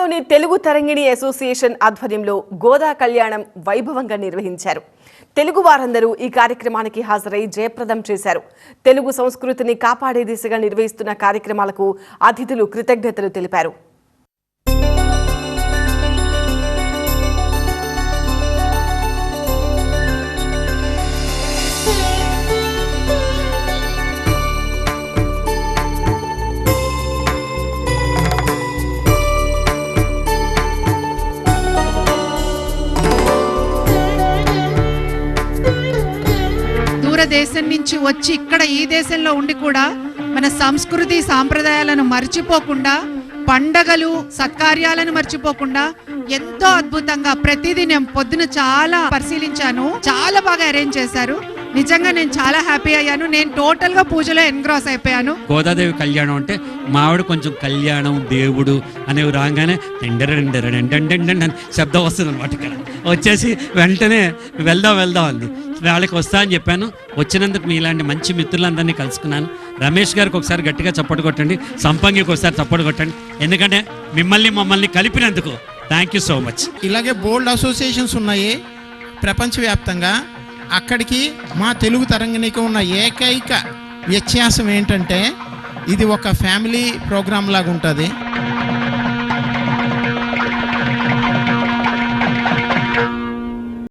జిల్లాలోని తెలుగు తరంగిణి అసోసియేషన్ ఆధ్వర్యంలో గోదా కళ్యాణం వైభవంగా నిర్వహించారు. తెలుగు వారందరూ ఈ కార్యక్రమానికి హాజరై జయప్రదం చేశారు. తెలుగు సంస్కృతిని కాపాడే దిశగా నిర్వహిస్తున్న కార్యక్రమాలకు అతిథులు కృతజ్ఞతలు తెలిపారు. దూర దేశం నుంచి వచ్చి ఇక్కడ ఈ దేశంలో ఉండి కూడా మన సంస్కృతి సాంప్రదాయాలను మర్చిపోకుండా పండగలు సత్కార్యాలను మర్చిపోకుండా ఎంతో అద్భుతంగా ప్రతిదీ నేను పొద్దున చాలా పరిశీలించాను చాలా బాగా అరేంజ్ చేశారు. నిజంగా నేను చాలా హ్యాపీ అయ్యాను. నేను టోటల్గా పూజలో ఎన్గ్రాస్ అయిపోయాను. గోదాదేవి కళ్యాణం అంటే మావిడ కొంచెం కళ్యాణం దేవుడు అనేవి రాగానే శబ్దం వస్తుంది అనమాట వచ్చేసి వెంటనే వెళ్దాం వెళ్దాం అంది వాళ్ళకి వస్తా అని చెప్పాను. వచ్చినందుకు మీ ఇలాంటి మంచి మిత్రులందరినీ కలుసుకున్నాను. రమేష్ గారికి ఒకసారి గట్టిగా చప్పటి కొట్టండి. సంపంగికి ఒకసారి చప్పటి కొట్టండి. ఎందుకంటే మిమ్మల్ని మమ్మల్ని కలిపినందుకు థ్యాంక్ యూ సో మచ్ ఇలాగే బోల్డ్ అసోసియేషన్స్ ఉన్నాయి ప్రపంచవ్యాప్తంగా. అక్కడికి మా తెలుగు తరంగనికి ఉన్న ఏకైక వ్యత్యాసం ఏంటంటే ఇది ఒక ఫ్యామిలీ ప్రోగ్రామ్ లాగా ఉంటుంది.